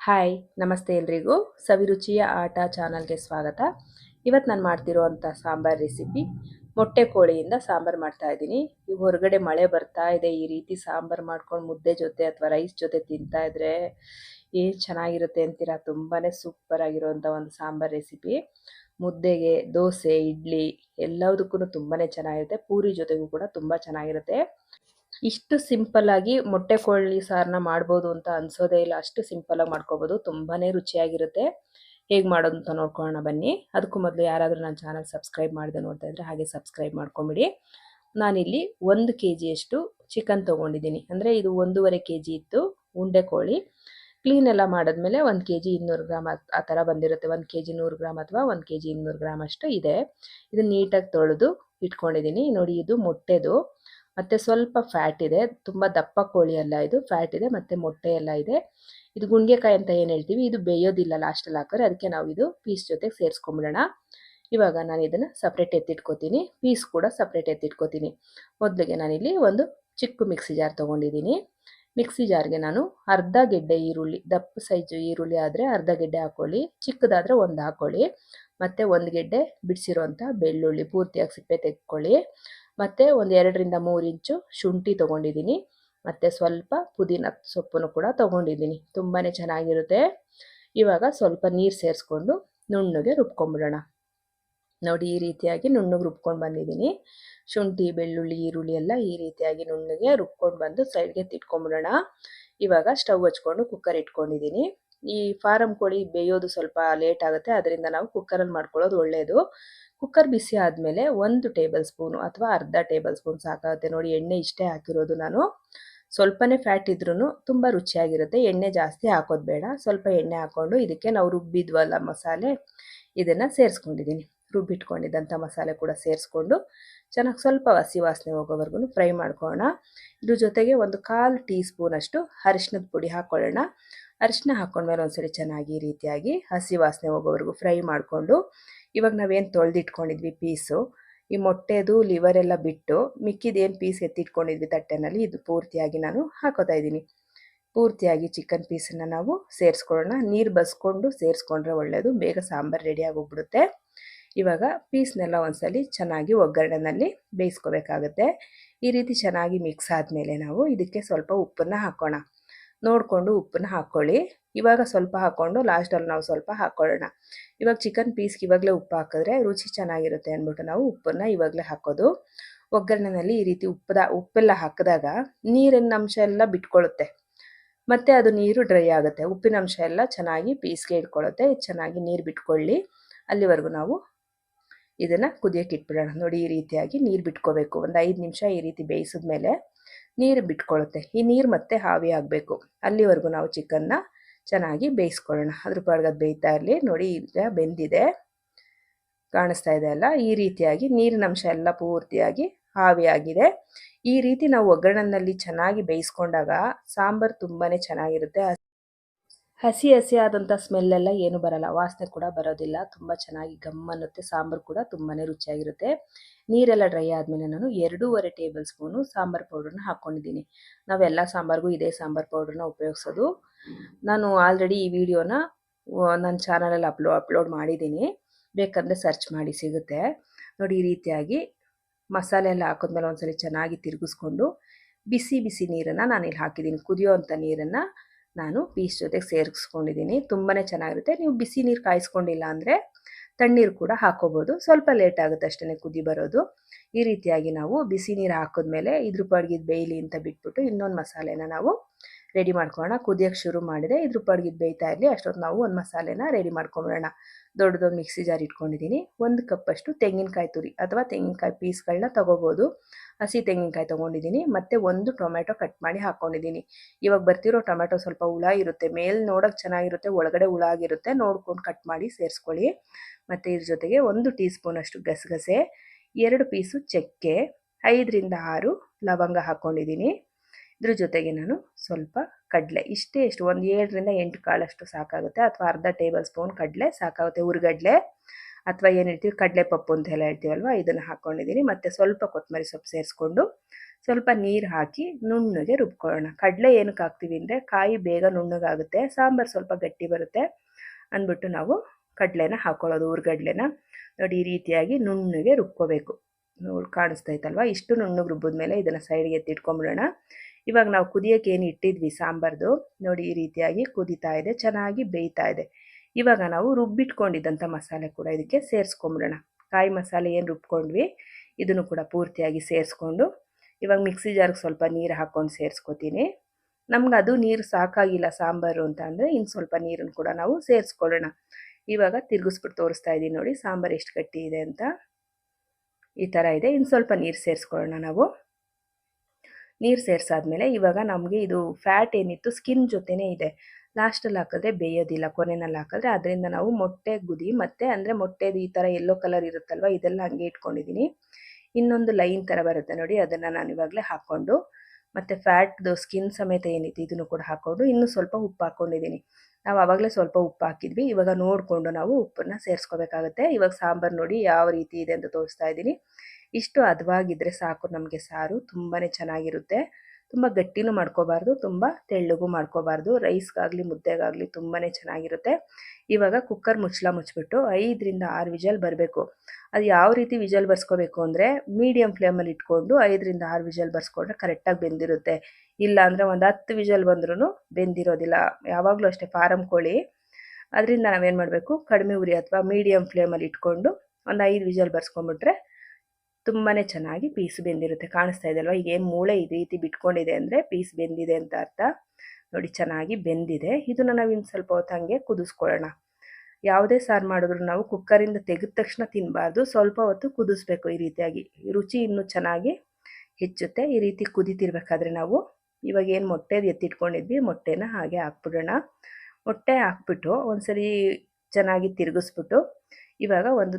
Hi, ನಮಸ್ತೆ ಎಲ್ರಿಗೂ. ಸವಿರುಚಿಯ ಆಟ ಚಾನಲ್ಗೆ ಸ್ವಾಗತ. ಇವತ್ತು ನಾನು ಮಾಡ್ತಿರೋವಂಥ ಸಾಂಬಾರು ರೆಸಿಪಿ, ಮೊಟ್ಟೆ ಕೋಳಿಯಿಂದ ಸಾಂಬಾರು ಮಾಡ್ತಾ ಇದ್ದೀನಿ. ಈಗ ಹೊರಗಡೆ ಮಳೆ ಬರ್ತಾ ಇದೆ, ಈ ರೀತಿ ಸಾಂಬಾರು ಮಾಡ್ಕೊಂಡು ಮುದ್ದೆ ಜೊತೆ ಅಥವಾ ರೈಸ್ ಜೊತೆ ತಿಂತಾ ಇದ್ರೆ ಏನು ಚೆನ್ನಾಗಿರುತ್ತೆ ಅಂತೀರಾ? ತುಂಬಾ ಸೂಪರ್ ಆಗಿರೋವಂಥ ಒಂದು ಸಾಂಬಾರು ರೆಸಿಪಿ. ಮುದ್ದೆಗೆ ದೋಸೆ, ಇಡ್ಲಿ ಎಲ್ಲದಕ್ಕೂ ತುಂಬಾ ಚೆನ್ನಾಗಿರುತ್ತೆ, ಪೂರಿ ಜೊತೆಗೂ ಕೂಡ ತುಂಬ ಚೆನ್ನಾಗಿರುತ್ತೆ. ಇಷ್ಟು ಸಿಂಪಲ್ ಆಗಿ ಮೊಟ್ಟೆ ಕೋಳಿ ಸಾರನ್ನ ಮಾಡ್ಬೋದು ಅಂತ ಅನ್ಸೋದೇ ಇಲ್ಲ. ಅಷ್ಟು ಸಿಂಪಲ್ ಆಗಿ ಮಾಡ್ಕೋಬಹುದು ತುಂಬಾನೇ ರುಚಿಯಾಗಿರುತ್ತೆ. ಹೇಗೆ ಮಾಡೋದು ಅಂತ ನೋಡ್ಕೊಳ್ಳೋಣ ಬನ್ನಿ. ಅದಕ್ಕೂ ಮೊದಲು ಯಾರಾದರೂ ನನ್ನ ಚಾನಲ್ ಸಬ್ಸ್ಕ್ರೈಬ್ ಮಾಡಿದೆ ನೋಡ್ತಾ ಇದ್ರೆ ಹಾಗೆ ಸಬ್ಸ್ಕ್ರೈಬ್ ಮಾಡ್ಕೊಂಬಿಡಿ. ನಾನಿಲ್ಲಿ ಒಂದು ಕೆ ಜಿಯಷ್ಟು ಚಿಕನ್ ತೊಗೊಂಡಿದ್ದೀನಿ. ಅಂದರೆ ಇದು ಒಂದೂವರೆ ಕೆ ಜಿ ಇತ್ತು ಉಂಡೆ ಕೋಳಿ. ಕ್ಲೀನ್ ಎಲ್ಲ ಮಾಡಿದ್ಮೇಲೆ ಒಂದು ಕೆ ಜಿ ಇನ್ನೂರು ಗ್ರಾಮ್ ಆ ಥರ ಬಂದಿರುತ್ತೆ. ಒಂದು ಕೆ ಜಿ ನೂರು ಗ್ರಾಮ್ ಅಥವಾ ಒಂದು ಕೆ ಜಿ ಇನ್ನೂರು ಗ್ರಾಮ್ ಅಷ್ಟು ಇದೆ. ಇದನ್ನು ನೀಟಾಗಿ ತೊಳೆದು ಇಟ್ಕೊಂಡಿದ್ದೀನಿ. ನೋಡಿ ಇದು ಮೊಟ್ಟೆದು. ಮತ್ತು ಸ್ವಲ್ಪ ಫ್ಯಾಟ್ ಇದೆ. ತುಂಬ ದಪ್ಪ ಕೋಳಿ ಅಲ್ಲ ಇದು. ಫ್ಯಾಟ್ ಇದೆ ಮತ್ತು ಮೊಟ್ಟೆ ಎಲ್ಲ ಇದೆ. ಇದು ಗುಂಡೆಕಾಯಿ ಅಂತ ಏನು ಹೇಳ್ತೀವಿ? ಇದು ಬೇಯೋದಿಲ್ಲ ಲಾಸ್ಟಲ್ಲಿ ಹಾಕಿದ್ರೆ ಅದಕ್ಕೆ ನಾವು ಇದು ಪೀಸ್ ಜೊತೆಗೆ ಸೇರಿಸ್ಕೊಂಬಿಡೋಣ. ಇವಾಗ ನಾನು ಇದನ್ನು ಸಪ್ರೇಟ್ ಎತ್ತಿಟ್ಕೋತೀನಿ. ಪೀಸ್ ಕೂಡ ಸಪ್ರೇಟ್ ಎತ್ತಿಟ್ಕೋತೀನಿ. ಮೊದಲಿಗೆ ನಾನಿಲ್ಲಿ ಒಂದು ಚಿಕ್ಕ ಮಿಕ್ಸಿ ಜಾರ್ ತೊಗೊಂಡಿದ್ದೀನಿ. ಮಿಕ್ಸಿ ಜಾರ್ಗೆ ನಾನು ಅರ್ಧ ಗೆಡ್ಡೆ ಈರುಳ್ಳಿ, ದಪ್ಪ ಸೈಜು ಈರುಳ್ಳಿ ಆದರೆ ಅರ್ಧ ಗೆಡ್ಡೆ ಹಾಕೊಳ್ಳಿ. ಚಿಕ್ಕದಾದರೆ ಒಂದು ಹಾಕೊಳ್ಳಿ. ಮತ್ತು ಒಂದು ಗೆಡ್ಡೆ ಬಿಡಿಸಿರೋಂಥ ಬೆಳ್ಳುಳ್ಳಿ ಪೂರ್ತಿಯಾಗಿ ಸಿಪ್ಪೆ ತೆಗೆದುಕೊಳ್ಳಿ. ಮತ್ತು ಒಂದು ಎರಡರಿಂದ ಮೂರು ಇಂಚು ಶುಂಠಿ ತೊಗೊಂಡಿದ್ದೀನಿ. ಮತ್ತು ಸ್ವಲ್ಪ ಪುದೀನ ಸೊಪ್ಪನ್ನು ಕೂಡ ತೊಗೊಂಡಿದ್ದೀನಿ. ತುಂಬಾ ಚೆನ್ನಾಗಿರುತ್ತೆ. ಇವಾಗ ಸ್ವಲ್ಪ ನೀರು ಸೇರಿಸ್ಕೊಂಡು ನುಣ್ಣಗೆ ರುಬ್ಕೊಂಬಿಡೋಣ. ನೋಡಿ, ಈ ರೀತಿಯಾಗಿ ನುಣ್ಣಗೆ ರುಬ್ಕೊಂಡು ಬಂದಿದ್ದೀನಿ. ಶುಂಠಿ, ಬೆಳ್ಳುಳ್ಳಿ, ಈರುಳ್ಳಿ ಎಲ್ಲ ಈ ರೀತಿಯಾಗಿ ನುಣ್ಣಗೆ ರುಬ್ಕೊಂಡು ಬಂದು ಸೈಡ್ಗೆ ತಿಟ್ಕೊಂಬಿಡೋಣ. ಇವಾಗ ಸ್ಟವ್ ಹಚ್ಕೊಂಡು ಕುಕ್ಕರ್ ಇಟ್ಕೊಂಡಿದ್ದೀನಿ. ಈ ಫಾರಂ ಕೋಳಿ ಬೇಯೋದು ಸ್ವಲ್ಪ ಲೇಟ್ ಆಗುತ್ತೆ, ಅದರಿಂದ ನಾವು ಕುಕ್ಕರಲ್ಲಿ ಮಾಡ್ಕೊಳ್ಳೋದು ಒಳ್ಳೆಯದು ಕುಕ್ಕರ್ ಬಿಸಿ ಆದಮೇಲೆ ಒಂದು ಟೇಬಲ್ ಸ್ಪೂನು ಅಥವಾ ಅರ್ಧ ಟೇಬಲ್ ಸ್ಪೂನ್ ಸಾಕಾಗುತ್ತೆ ನೋಡಿ, ಎಣ್ಣೆ ಇಷ್ಟೇ ಹಾಕಿರೋದು ನಾನು. ಸ್ವಲ್ಪನೇ ಫ್ಯಾಟ್ ಇದ್ರೂ ತುಂಬ ರುಚಿಯಾಗಿರುತ್ತೆ, ಎಣ್ಣೆ ಜಾಸ್ತಿ ಹಾಕೋದು ಬೇಡ, ಸ್ವಲ್ಪ ಎಣ್ಣೆ ಹಾಕ್ಕೊಂಡು ಇದಕ್ಕೆ ನಾವು ರುಬ್ಬಿದ್ವಲ್ಲ ಮಸಾಲೆ, ಇದನ್ನು ಸೇರಿಸ್ಕೊಂಡಿದ್ದೀನಿ. ರುಬ್ಬಿಟ್ಕೊಂಡಿದ್ದಂಥ ಮಸಾಲೆ ಕೂಡ ಸೇರಿಸ್ಕೊಂಡು ಚೆನ್ನಾಗಿ ಸ್ವಲ್ಪ ಹಸಿ ವಾಸನೆ ಹೋಗೋವರೆಗೂ ಫ್ರೈ ಮಾಡ್ಕೊಳ್ಳೋಣ. ಇದ್ರ ಜೊತೆಗೆ ಒಂದು ಕಾಲು ಟೀ ಸ್ಪೂನಷ್ಟು ಅರಿಶಿನದ ಪುಡಿ ಹಾಕ್ಕೊಳ್ಳೋಣ. ಅರಿಶಿನ ಹಾಕ್ಕೊಂಡ್ಮೇಲೆ ಒಂದ್ಸರಿ ಚೆನ್ನಾಗಿ ಈ ರೀತಿಯಾಗಿ ಹಸಿ ವಾಸನೆ ಹೋಗೋವರೆಗೂ ಫ್ರೈ ಮಾಡಿಕೊಂಡು, ಇವಾಗ ನಾವೇನು ತೊಳೆದಿಟ್ಕೊಂಡಿದ್ವಿ ಪೀಸು, ಈ ಮೊಟ್ಟೆದು ಲಿವರ್ ಎಲ್ಲ ಬಿಟ್ಟು ಮಿಕ್ಕಿದೇನು ಪೀಸ್ ಎತ್ತಿಟ್ಕೊಂಡಿದ್ವಿ ತಟ್ಟೆನಲ್ಲಿ, ಇದು ಪೂರ್ತಿಯಾಗಿ ನಾನು ಹಾಕೋತಾ ಇದ್ದೀನಿ. ಪೂರ್ತಿಯಾಗಿ ಚಿಕನ್ ಪೀಸನ್ನು ನಾವು ಸೇರಿಸ್ಕೊಳ್ಳೋಣ. ನೀರು ಬಸ್ಕೊಂಡು ಸೇರಿಸ್ಕೊಂಡ್ರೆ ಒಳ್ಳೆಯದು ಬೇಗ ಸಾಂಬಾರು ರೆಡಿ ಆಗೋಗ್ಬಿಡುತ್ತೆ. ಇವಾಗ ಪೀಸ್ನೆಲ್ಲ ಒಂದ್ಸಲಿ ಚೆನ್ನಾಗಿ ಒಗ್ಗರಣೆನಲ್ಲಿ ಬೇಯಿಸ್ಕೋಬೇಕಾಗುತ್ತೆ. ಈ ರೀತಿ ಚೆನ್ನಾಗಿ ಮಿಕ್ಸ್ ಆದಮೇಲೆ ನಾವು ಇದಕ್ಕೆ ಸ್ವಲ್ಪ ಉಪ್ಪನ್ನು ಹಾಕೋಣ. ನೋಡಿಕೊಂಡು ಉಪ್ಪನ್ನ ಹಾಕ್ಕೊಳ್ಳಿ ಇವಾಗ ಸ್ವಲ್ಪ ಹಾಕ್ಕೊಂಡು ಲಾಸ್ಟಲ್ಲಿ ನಾವು ಸ್ವಲ್ಪ ಹಾಕ್ಕೊಳ್ಳೋಣ ಇವಾಗ ಚಿಕನ್ ಪೀಸ್ಗೆ ಇವಾಗಲೇ ಉಪ್ಪು ಹಾಕಿದ್ರೆ ರುಚಿ ಚೆನ್ನಾಗಿರುತ್ತೆ ಅಂದ್ಬಿಟ್ಟು ನಾವು ಉಪ್ಪನ್ನು ಇವಾಗಲೇ ಹಾಕೋದು. ಒಗ್ಗರಣೆನಲ್ಲಿ ಈ ರೀತಿ ಉಪ್ಪದ, ಉಪ್ಪೆಲ್ಲ ಹಾಕಿದಾಗ ನೀರಿನ ಅಂಶ ಎಲ್ಲ ಬಿಟ್ಕೊಳ್ಳುತ್ತೆ ಮತ್ತು ಅದು ನೀರು ಡ್ರೈ ಆಗುತ್ತೆ. ಉಪ್ಪಿನ ಅಂಶ ಎಲ್ಲ ಚೆನ್ನಾಗಿ ಪೀಸ್ಗೆ ಇಟ್ಕೊಳ್ಳುತ್ತೆ ಚೆನ್ನಾಗಿ ನೀರು ಬಿಟ್ಕೊಳ್ಳಿ. ಅಲ್ಲಿವರೆಗೂ ನಾವು ಇದನ್ನು ಕುದಿಯೋಕೆ ಇಟ್ಬಿಡೋಣ. ನೋಡಿ, ಈ ರೀತಿಯಾಗಿ ನೀರು ಬಿಟ್ಕೋಬೇಕು. ಒಂದು ಐದು ನಿಮಿಷ ಈ ರೀತಿ ಬೇಯಿಸಿದ ಮೇಲೆ ನೀರು ಬಿಟ್ಕೊಳ್ಳುತ್ತೆ ಈ ನೀರು ಮತ್ತೆ ಹಾವಿ ಆಗಬೇಕು. ಅಲ್ಲಿವರೆಗೂ ನಾವು ಚಿಕನ್ನ ಚೆನ್ನಾಗಿ ಬೇಯಿಸ್ಕೊಳ್ಳೋಣ. ಅದ್ರ ಪಾಡ್ಗೆ ಬೇಯ್ತಾ ಇರಲಿ. ನೋಡಿ, ಈಗ ಬೆಂದಿದೆ. ಕಾಣಿಸ್ತಾ ಇದೆ ಅಲ್ಲ? ಈ ರೀತಿಯಾಗಿ ನೀರಿನ ಅಂಶ ಎಲ್ಲ ಪೂರ್ತಿಯಾಗಿ ಆಗಿದೆ. ಈ ರೀತಿ ನಾವು ಒಗ್ಗರಣೆಯಲ್ಲಿ ಚೆನ್ನಾಗಿ ಬೇಯಿಸ್ಕೊಂಡಾಗ ಸಾಂಬಾರು ತುಂಬಾ ಚೆನ್ನಾಗಿರುತ್ತೆ. ಹಸಿ ಹಸಿ ಆದಂಥ ಸ್ಮೆಲ್ಲೆಲ್ಲ ಏನು ಬರಲ್ಲ. ವಾಸನೆ ಕೂಡ ಬರೋದಿಲ್ಲ. ತುಂಬ ಚೆನ್ನಾಗಿ ಗಮ್ ಅನ್ನುತ್ತೆ. ಸಾಂಬಾರು ಕೂಡ ತುಂಬಾ ರುಚಿಯಾಗಿರುತ್ತೆ. ನೀರೆಲ್ಲ ಡ್ರೈ ಆದಮೇಲೆ ನಾನು ಎರಡೂವರೆ ಟೇಬಲ್ ಸ್ಪೂನು ಸಾಂಬಾರು ಪೌಡ್ರನ್ನ ಹಾಕ್ಕೊಂಡಿದ್ದೀನಿ ನಾವೆಲ್ಲ ಸಾಂಬಾರಿಗೂ ಇದೇ ಸಾಂಬಾರು ಪೌಡ್ರನ್ನ ಉಪಯೋಗಿಸೋದು. ನಾನು ಆಲ್ರೆಡಿ ಈ ವಿಡಿಯೋನ ನನ್ನ ಚಾನಲಲ್ಲಿ ಅಪ್ಲೋ ಅಪ್ಲೋಡ್ ಮಾಡಿದ್ದೀನಿ. ಬೇಕಂದರೆ ಸರ್ಚ್ ಮಾಡಿ ಸಿಗುತ್ತೆ. ನೋಡಿ ಈ ರೀತಿಯಾಗಿ ಮಸಾಲೆ ಎಲ್ಲ ಹಾಕಿದ್ಮೇಲೆ ಒಂದ್ಸಲಿ ಚೆನ್ನಾಗಿ ತಿರುಗಿಸ್ಕೊಂಡು ಬಿಸಿ ಬಿಸಿ ನೀರನ್ನು ನಾನಿಲ್ಲಿ ಹಾಕಿದ್ದೀನಿ. ಕುದಿಯೋ ಅಂಥ ನೀರನ್ನು ನಾನು ಪೀಸ್ ಜೊತೆಗೆ ಸೇರಿಸ್ಕೊಂಡಿದ್ದೀನಿ. ತುಂಬಾ ಚೆನ್ನಾಗಿರುತ್ತೆ. ನೀವು ಬಿಸಿ ನೀರು ಕಾಯಿಸ್ಕೊಂಡಿಲ್ಲ ಅಂದರೆ ತಣ್ಣೀರು ಕೂಡ ಹಾಕೋಬೋದು ಸ್ವಲ್ಪ ಲೇಟ್ ಆಗುತ್ತೆ ಅಷ್ಟೇ ಕುದಿ ಬರೋದು. ಈ ರೀತಿಯಾಗಿ ನಾವು ಬಿಸಿ ನೀರು ಹಾಕಿದ್ಮೇಲೆ ಇದ್ರ ಪಡ್ಗಿದ ಬೇಯಲಿ ಅಂತ ಬಿಟ್ಬಿಟ್ಟು ಇನ್ನೊಂದು ಮಸಾಲೆನ ನಾವು ರೆಡಿ ಮಾಡ್ಕೊಳ್ಳೋಣ. ಕುದಿಯೋಕ್ಕೆ ಶುರು ಮಾಡಿದೆ. ಇದ್ರ ಪಡ್ಗಿದ್ದು ಬೇಯ್ತಾ ಇರಲಿ. ಅಷ್ಟೊತ್ತು ನಾವು ಒಂದು ಮಸಾಲೆನ ರೆಡಿ ಮಾಡ್ಕೊಂಬಿಡೋಣ ದೊಡ್ಡದೊಂದು ಮಿಕ್ಸಿ ಜಾರ್ ಇಟ್ಕೊಂಡಿದ್ದೀನಿ ಒಂದು ಕಪ್ಪಷ್ಟು ತೆಂಗಿನಕಾಯಿ ತುರಿ ಅಥವಾ ತೆಂಗಿನಕಾಯಿ ಪೀಸ್ಗಳನ್ನ ತೊಗೋಬೋದು. ಹಸಿ ತೆಂಗಿನಕಾಯಿ ತೊಗೊಂಡಿದ್ದೀನಿ ಮತ್ತು ಒಂದು ಟೊಮೆಟೊ ಕಟ್ ಮಾಡಿ ಹಾಕ್ಕೊಂಡಿದ್ದೀನಿ ಇವಾಗ ಬರ್ತಿರೋ ಟೊಮೆಟೊ ಸ್ವಲ್ಪ ಹುಳ ಇರುತ್ತೆ. ಮೇಲೆ ನೋಡೋಕೆ ಚೆನ್ನಾಗಿರುತ್ತೆ. ಒಳಗಡೆ ಹುಳ ಆಗಿರುತ್ತೆ. ನೋಡ್ಕೊಂಡು ಕಟ್ ಮಾಡಿ ಸೇರಿಸ್ಕೊಳ್ಳಿ. ಮತ್ತು ಇದ್ರ ಜೊತೆಗೆ ಒಂದು ಟೀ ಸ್ಪೂನಷ್ಟು ಗಸಗಸೆ, ಎರಡು ಪೀಸು ಚಕ್ಕೆ, ಐದರಿಂದ ಆರು ಲವಂಗ ಹಾಕ್ಕೊಂಡಿದ್ದೀನಿ ಇದ್ರ ಜೊತೆಗೆ ನಾನು ಸ್ವಲ್ಪ ಕಡಲೆ, ಇಷ್ಟೇ ಇಷ್ಟು. ಒಂದು ಏಳರಿಂದ ಎಂಟು ಕಾಳಷ್ಟು ಸಾಕಾಗುತ್ತೆ. ಅಥವಾ ಅರ್ಧ ಟೇಬಲ್ ಸ್ಪೂನ್ ಕಡಲೆ, ಸಾಕಾಗುತ್ತೆ. ಉರ್ಗಡ್ಲೆ ಅಥವಾ ಏನು ಹೇಳ್ತೀವಿ? ಕಡಲೆ ಪಪ್ಪು ಅಂತ ಎಲ್ಲ ಹೇಳ್ತೀವಲ್ವ? ಇದನ್ನು ಹಾಕ್ಕೊಂಡಿದ್ದೀನಿ ಮತ್ತು ಸ್ವಲ್ಪ ಕೊತ್ತಂಬರಿ ಸೊಪ್ಪು ಸೇರಿಸ್ಕೊಂಡು ಸ್ವಲ್ಪ ನೀರು ಹಾಕಿ ನುಣ್ಣಗೆ ರುಬ್ಕೊಳ್ಳೋಣ. ಕಡಲೆ ಏನಕ್ಕೆ ಹಾಕ್ತೀವಿ ಅಂದರೆ ಕಾಯಿ ಬೇಗ ನುಣ್ಣಗಾಗುತ್ತೆ. ಸಾಂಬಾರು ಸ್ವಲ್ಪ ಗಟ್ಟಿ ಬರುತ್ತೆ ಅಂದ್ಬಿಟ್ಟು ನಾವು ಕಡಲೆನ ಹಾಕ್ಕೊಳ್ಳೋದು ಹುರ್ಗಡ್ಲೆನ ನೋಡಿ, ಈ ರೀತಿಯಾಗಿ ನುಣ್ಣಗೆ ರುಬ್ಕೋಬೇಕು. ಕಾಣಿಸ್ತೈತಲ್ವ ಇಷ್ಟು ನುಣ್ಣಗೆ ರುಬ್ಬಿದ್ಮೇಲೆ ಇದನ್ನು ಸೈಡ್ಗೆ ಎತ್ತಿಟ್ಕೊಂಬಿಡೋಣ ಇವಾಗ ನಾವು ಕುದಿಯೋಕ್ಕೆ ಏನು ಇಟ್ಟಿದ್ವಿ? ಸಾಂಬಾರ್ದು. ನೋಡಿ ಈ ರೀತಿಯಾಗಿ ಕುದಿತಾ ಇದೆ, ಚೆನ್ನಾಗಿ ಬೇಯ್ತಾ ಇದೆ. ಇವಾಗ ನಾವು ರುಬ್ಬಿಟ್ಕೊಂಡಿದ್ದಂಥ ಮಸಾಲೆ ಕೂಡ ಇದಕ್ಕೆ ಸೇರಿಸ್ಕೊಂಬಿಡೋಣ. ಕಾಯಿ ಮಸಾಲೆ ಏನು ರುಬ್ಕೊಂಡ್ವಿ, ಇದನ್ನು ಕೂಡ ಪೂರ್ತಿಯಾಗಿ ಸೇರಿಸ್ಕೊಂಡು, ಇವಾಗ ಮಿಕ್ಸಿ ಜಾರ್ಗೆ ಸ್ವಲ್ಪ ನೀರು ಹಾಕ್ಕೊಂಡು ಸೇರಿಸ್ಕೊತೀನಿ. ನಮ್ಗೆ ಅದು ನೀರು ಸಾಕಾಗಿಲ್ಲ ಸಾಂಬಾರು ಅಂತ ಅಂದರೆ ಇನ್ನು ಸ್ವಲ್ಪ ನೀರನ್ನು ಕೂಡ ನಾವು ಸೇರಿಸ್ಕೊಳ್ಳೋಣ. ಇವಾಗ ತಿರುಗಿಸ್ಬಿಟ್ಟು ತೋರಿಸ್ತಾ ಇದ್ದೀನಿ ನೋಡಿ ಸಾಂಬಾರು ಎಷ್ಟು ಗಟ್ಟಿ ಇದೆ ಅಂತ. ಈ ಥರ ಇದೆ. ಇನ್ನು ಸ್ವಲ್ಪ ನೀರು ಸೇರಿಸ್ಕೊಳ್ಳೋಣ ನಾವು. ನೀರು ಸೇರಿಸಾದ್ಮೇಲೆ ಇವಾಗ ನಮಗೆ ಇದು ಫ್ಯಾಟ್ ಏನಿತ್ತು ಸ್ಕಿನ್ ಜೊತೆನೇ ಇದೆ. ಲಾಸ್ಟಲ್ಲಿ ಹಾಕಿದ್ರೆ ಬೇಯೋದಿಲ್ಲ, ಕೊನೆಯಲ್ಲಿ ಹಾಕಿದ್ರೆ. ಅದರಿಂದ ನಾವು ಮೊಟ್ಟೆ, ಗುದಿ ಮತ್ತು ಅಂದರೆ ಮೊಟ್ಟೆದು ಈ ಥರ ಎಲ್ಲೋ ಕಲರ್ ಇರುತ್ತಲ್ವ, ಇದೆಲ್ಲ ಹಂಗೆ ಇಟ್ಕೊಂಡಿದ್ದೀನಿ ಇನ್ನೊಂದು ಲೈನ್ ಥರ ಬರುತ್ತೆ ನೋಡಿ, ಅದನ್ನು ನಾನು ಇವಾಗಲೇ ಹಾಕ್ಕೊಂಡು ಮತ್ತು ಫ್ಯಾಟ್ದು ಸ್ಕಿನ್ ಸಮೇತ ಏನಿದೆ ಇದನ್ನು ಕೂಡ ಹಾಕ್ಕೊಂಡು ಇನ್ನೂ ಸ್ವಲ್ಪ ಉಪ್ಪು ಹಾಕ್ಕೊಂಡಿದ್ದೀನಿ. ನಾವು ಆವಾಗಲೇ ಸ್ವಲ್ಪ ಉಪ್ಪು ಹಾಕಿದ್ವಿ. ಇವಾಗ ನೋಡಿಕೊಂಡು ನಾವು ಉಪ್ಪನ್ನು ಸೇರಿಸ್ಕೋಬೇಕಾಗುತ್ತೆ. ಇವಾಗ ಸಾಂಬಾರು ನೋಡಿ ಯಾವ ರೀತಿ ಇದೆ ಅಂತ ತೋರಿಸ್ತಾ ಇದ್ದೀನಿ. ಇಷ್ಟು ಹದವಾಗಿದ್ದರೆ ಸಾಕು ನಮಗೆ ಸಾರು. ತುಂಬಾ ಚೆನ್ನಾಗಿರುತ್ತೆ. ತುಂಬ ಗಟ್ಟಿನೂ ಮಾಡ್ಕೋಬಾರ್ದು, ತುಂಬ ತೆಳ್ಳಗೂ ಮಾಡ್ಕೋಬಾರ್ದು. ರೈಸ್ಗಾಗಲಿ, ಮುದ್ದೆಗಾಗಲಿ ತುಂಬಾ ಚೆನ್ನಾಗಿರುತ್ತೆ. ಇವಾಗ ಕುಕ್ಕರ್ ಮುಚ್ಚಲ ಮುಚ್ಚಿಬಿಟ್ಟು ಐದರಿಂದ ಆರು ವಿಜಲ್ ಬರಬೇಕು. ಅದು ಯಾವ ರೀತಿ ವಿಜಲ್ ಬರ್ಸ್ಕೋಬೇಕು ಅಂದರೆ ಮೀಡಿಯಮ್ ಫ್ಲೇಮಲ್ಲಿ ಇಟ್ಕೊಂಡು ಐದರಿಂದ ಆರು ವಿಜಲ್ ಬರ್ಸ್ಕೊಂಡ್ರೆ ಕರೆಕ್ಟಾಗಿ ಬೆಂದಿರುತ್ತೆ. ಇಲ್ಲ ಅಂದರೆ ಒಂದು ಹತ್ತು ವಿಜಲ್ ಬಂದ್ರೂ ಬೆಂದಿರೋದಿಲ್ಲ. ಯಾವಾಗಲೂ ಅಷ್ಟೇ ಫಾರಮ್ ಕೋಳಿ. ಅದರಿಂದ ನಾವೇನು ಮಾಡಬೇಕು? ಕಡಿಮೆ ಉರಿ ಅಥವಾ ಮೀಡಿಯಮ್ ಫ್ಲೇಮಲ್ಲಿ ಇಟ್ಕೊಂಡು ಒಂದು ಐದು ವಿಜಲ್ ಬರ್ಸ್ಕೊಂಬಿಟ್ರೆ ತುಂಬಾ ಚೆನ್ನಾಗಿ ಪೀಸ್ ಬೆಂದಿರುತ್ತೆ, ಕಾಣಿಸ್ತಾ ಇದೆ ಅಲ್ವಾ? ಈಗ ಏನು ಮೂಳೆ ಈ ರೀತಿ ಬಿಟ್ಕೊಂಡಿದೆ ಅಂದರೆ ಪೀಸ್ ಬೆಂದಿದೆ ಅಂತ ಅರ್ಥ. ನೋಡಿ, ಚೆನ್ನಾಗಿ ಬೆಂದಿದೆ. ಇದನ್ನು ನಾವು ಇನ್ನು ಸ್ವಲ್ಪ ಹೊತ್ತು ಹಾಗೆ ಕುದಿಸ್ಕೊಳ್ಳೋಣ. ಯಾವುದೇ ಸಾರು ಮಾಡಿದ್ರು ನಾವು ಕುಕ್ಕರಿಂದ ತೆಗೆದ ತಕ್ಷಣ ತಿನ್ನಬಾರ್ದು ಸ್ವಲ್ಪ ಹೊತ್ತು ಕುದಿಸ್ಬೇಕು ಈ ರೀತಿಯಾಗಿ. ರುಚಿ ಇನ್ನೂ ಚೆನ್ನಾಗಿ ಹೆಚ್ಚುತ್ತೆ. ಈ ರೀತಿ ಕುದಿತಿರ್ಬೇಕಾದ್ರೆ ನಾವು ಇವಾಗ ಏನು ಮೊಟ್ಟೆ ಎತ್ತಿಟ್ಕೊಂಡಿದ್ವಿ, ಮೊಟ್ಟೆನ ಹಾಗೆ ಹಾಕ್ಬಿಡೋಣ. ಮೊಟ್ಟೆ ಹಾಕ್ಬಿಟ್ಟು ಒಂದ್ಸರಿ ಚೆನ್ನಾಗಿ ತಿರುಗಿಸ್ಬಿಟ್ಟು ಇವಾಗ ಒಂದು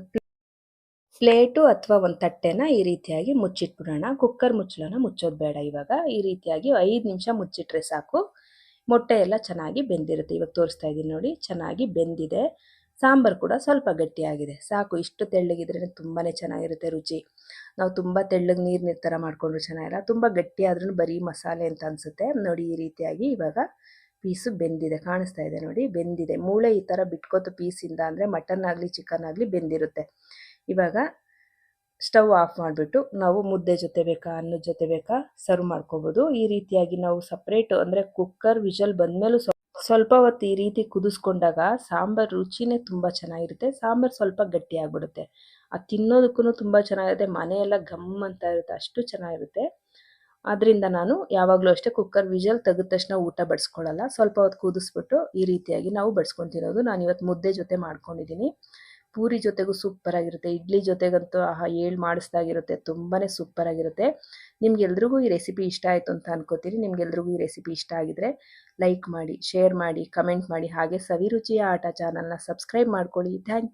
ಪ್ಲೇಟು ಅಥವಾ ಒಂದು ತಟ್ಟೆನ ಈ ರೀತಿಯಾಗಿ ಮುಚ್ಚಿಟ್ಬಿಡೋಣ ಕುಕ್ಕರ್ ಮುಚ್ಚಳನ ಮುಚ್ಚೋದು ಬೇಡ ಇವಾಗ. ಈ ರೀತಿಯಾಗಿ ಐದು ನಿಮಿಷ ಮುಚ್ಚಿಟ್ರೆ ಸಾಕು. ಮೊಟ್ಟೆ ಎಲ್ಲ ಚೆನ್ನಾಗಿ ಬೆಂದಿರುತ್ತೆ. ಇವಾಗ ತೋರಿಸ್ತಾ ಇದ್ದೀನಿ ನೋಡಿ, ಚೆನ್ನಾಗಿ ಬೆಂದಿದೆ. ಸಾಂಬಾರು ಕೂಡ ಸ್ವಲ್ಪ ಗಟ್ಟಿಯಾಗಿದೆ. ಸಾಕು, ಇಷ್ಟು ತೆಳ್ಳಗಿದ್ರೆ ತುಂಬಾ ಚೆನ್ನಾಗಿರುತ್ತೆ ರುಚಿ. ನಾವು ತುಂಬ ತೆಳ್ಳಗೆ ನೀರು ನೀರು ಥರ ಮಾಡಿಕೊಂಡ್ರು ಚೆನ್ನಾಗಿಲ್ಲ. ತುಂಬ ಗಟ್ಟಿ ಆದ್ರೂ ಬರೀ ಮಸಾಲೆ ಅಂತ ಅನಿಸುತ್ತೆ. ನೋಡಿ, ಈ ರೀತಿಯಾಗಿ ಇವಾಗ ಪೀಸು ಬೆಂದಿದೆ. ಕಾಣಿಸ್ತಾ ಇದೆ ನೋಡಿ, ಬೆಂದಿದೆ. ಮೂಳೆ ಈ ಥರ ಬಿಟ್ಕೋತು ಪೀಸಿಂದ ಅಂದರೆ ಮಟನ್ ಆಗಲಿ, ಚಿಕನ್ ಆಗಲಿ ಬೆಂದಿರುತ್ತೆ. ಇವಾಗ ಸ್ಟವ್ ಆಫ್ ಮಾಡಿಬಿಟ್ಟು ನಾವು ಮುದ್ದೆ ಜೊತೆ ಬೇಕಾ, ಅನ್ನ ಜೊತೆ ಬೇಕಾ ಸರ್ವ್ ಮಾಡ್ಕೋಬೋದು. ಈ ರೀತಿಯಾಗಿ ನಾವು ಸಪ್ರೇಟ್ ಅಂದರೆ ಕುಕ್ಕರ್ ವಿಷಲ್ ಬಂದಮೇಲೂ ಸ್ವಲ್ಪ ಹೊತ್ತು ಈ ರೀತಿ ಕುದಿಸ್ಕೊಂಡಾಗ ಸಾಂಬಾರು ರುಚಿನೇ ತುಂಬ ಚೆನ್ನಾಗಿರುತ್ತೆ. ಸಾಂಬಾರು ಸ್ವಲ್ಪ ಗಟ್ಟಿ ಆಗಿಬಿಡುತ್ತೆ. ಅದು ತಿನ್ನೋದಕ್ಕೂ ತುಂಬ ಚೆನ್ನಾಗಿರುತ್ತೆ. ಮನೆಯೆಲ್ಲ ಘಮ್ ಅಂತ ಇರುತ್ತೆ, ಅಷ್ಟು ಚೆನ್ನಾಗಿರುತ್ತೆ. ಅದರಿಂದ ನಾನು ಯಾವಾಗಲೂ ಅಷ್ಟೇ ಕುಕ್ಕರ್ ವಿಜಲ್ ತೆಗೆದ ತಕ್ಷಣ ಊಟ ಬಡಿಸ್ಕೊಳ್ಳಲ್ಲ. ಸ್ವಲ್ಪ ಹೊತ್ತು ಕುದಿಸ್ಬಿಟ್ಟು ಈ ರೀತಿಯಾಗಿ ನಾವು ಬಡಿಸ್ಕೊಂಡು ನಾನು ಇವತ್ತು ಮುದ್ದೆ ಜೊತೆ ಮಾಡ್ಕೊಂಡಿದ್ದೀನಿ. ಪೂರಿ ಜೊತೆಗೂ ಸೂಪರ್ ಆಗಿರುತ್ತೆ. ಇಡ್ಲಿ ಜೊತೆಗಂತೂ ಆಹಾ, ಏಳು ಮಾಡಿಸ್ದಾಗಿರುತ್ತೆ. ತುಂಬಾ ಸೂಪರಾಗಿರುತ್ತೆ ನಿಮ್ಗೆಲ್ರಿಗೂ ಈ ರೆಸಿಪಿ ಇಷ್ಟ ಆಯಿತು ಅಂತ ಅನ್ಕೋತೀನಿ. ನಿಮ್ಗೆಲ್ರಿಗೂ ಈ ರೆಸಿಪಿ ಇಷ್ಟ ಆಗಿದ್ರೆ ಲೈಕ್ ಮಾಡಿ ಶೇರ್ ಮಾಡಿ ಕಮೆಂಟ್ ಮಾಡಿ, ಹಾಗೆ ಸವಿರುಚಿಯ ಆಟ ಚಾನಲ್ನ ಸಬ್ಸ್ಕ್ರೈಬ್ ಮಾಡ್ಕೊಳ್ಳಿ. ಥ್ಯಾಂಕ್